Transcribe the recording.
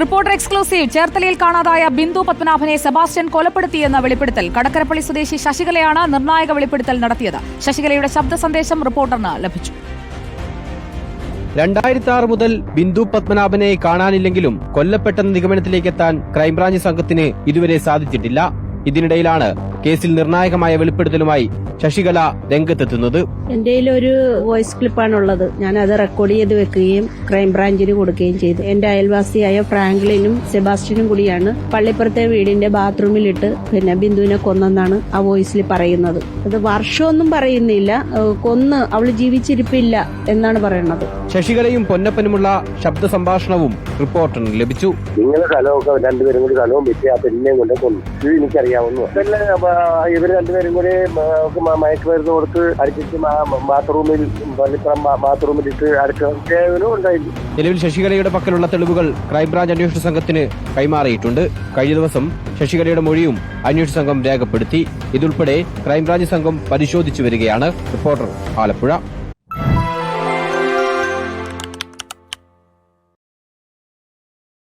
Reporter exclusive ചേർത്തലയിൽ കാണാതായ Bindu പത്മനാഭനെ Sebastian കൊലപ്പെടുത്തിയെന്ന വെളിപ്പെടുത്തൽ. കടക്കരപ്പള്ളി സ്വദേശി ശശികലയാണ് നിർണായക വെളിപ്പെടുത്തൽ നടത്തിയത്. ശശികലയുടെ ശബ്ദ സന്ദേശം റിപ്പോർട്ടറിന് ലഭിച്ചു. രണ്ടായിരത്തി ആറ് മുതൽ ബിന്ദു പത്മനാഭനെ കാണാനില്ലെങ്കിലും കൊല്ലപ്പെട്ടെന്ന നിഗമനത്തിലേക്കെത്താൻ ക്രൈംബ്രാഞ്ച് സംഘത്തിന് ഇതുവരെ സാധിച്ചിട്ടില്ല. ഇതിനിടയിലാണ് കേസിൽ നിർണായകമായ വെളിപ്പെടുത്തലുമായി ശശികല രംഗത്തെത്തുന്നത്. എന്റെ ഒരു വോയിസ് ക്ലിപ്പാണുള്ളത്. ഞാൻ അത് റെക്കോർഡ് ചെയ്ത് വെക്കുകയും ക്രൈംബ്രാഞ്ചിന് കൊടുക്കുകയും ചെയ്തു. എന്റെ അയൽവാസിയായ ഫ്രാങ്ക്ലിനും സെബാസ്റ്റ്യനും കൂടിയാണ് പള്ളിപ്പുറത്തെ വീടിന്റെ ബാത്റൂമിലിട്ട് പിന്നെ ബിന്ദുവിനെ കൊന്നെന്നാണ് ആ വോയിസിൽ പറയുന്നത്. അത് വർഷമൊന്നും പറയുന്നില്ല. കൊന്ന് അവൾ ജീവിച്ചിരിപ്പില്ല എന്നാണ് പറയുന്നത്. ശശികലയും പൊന്നപ്പനുമുള്ള ശബ്ദ സംഭാഷണവും റിപ്പോർട്ടറിന് ലഭിച്ചു. നിങ്ങളുടെ സ്ഥലമൊക്കെ രണ്ടുപേരും കൂടി സ്ഥലവും വിറ്റ് ആ പെണ്ണിനെയും കൊണ്ട് കൊന്നു. ഇത് എനിക്കറിയാവുന്നു ഇവർ രണ്ടുപേരും കൂടി മയക്കുമരുന്ന് കൊടുത്ത് അടിച്ചിട്ട് ബാത്റൂമിൽ പള്ളിപ്പുറം ബാത്റൂമിലിട്ട് അടച്ചു ഉണ്ടായിരുന്നു. നിലവിൽ ശശികലയുടെ പക്കലുള്ള തെളിവുകൾ ക്രൈംബ്രാഞ്ച് അന്വേഷണ സംഘത്തിന് കൈമാറിയിട്ടുണ്ട്. കഴിഞ്ഞ ദിവസം ശശികലയുടെ മൊഴിയും അന്വേഷണ സംഘം രേഖപ്പെടുത്തി. ഇതുൾപ്പെടെ ക്രൈംബ്രാഞ്ച് സംഘം പരിശോധിച്ചു വരികയാണ്. റിപ്പോർട്ടർ ആലപ്പുഴ.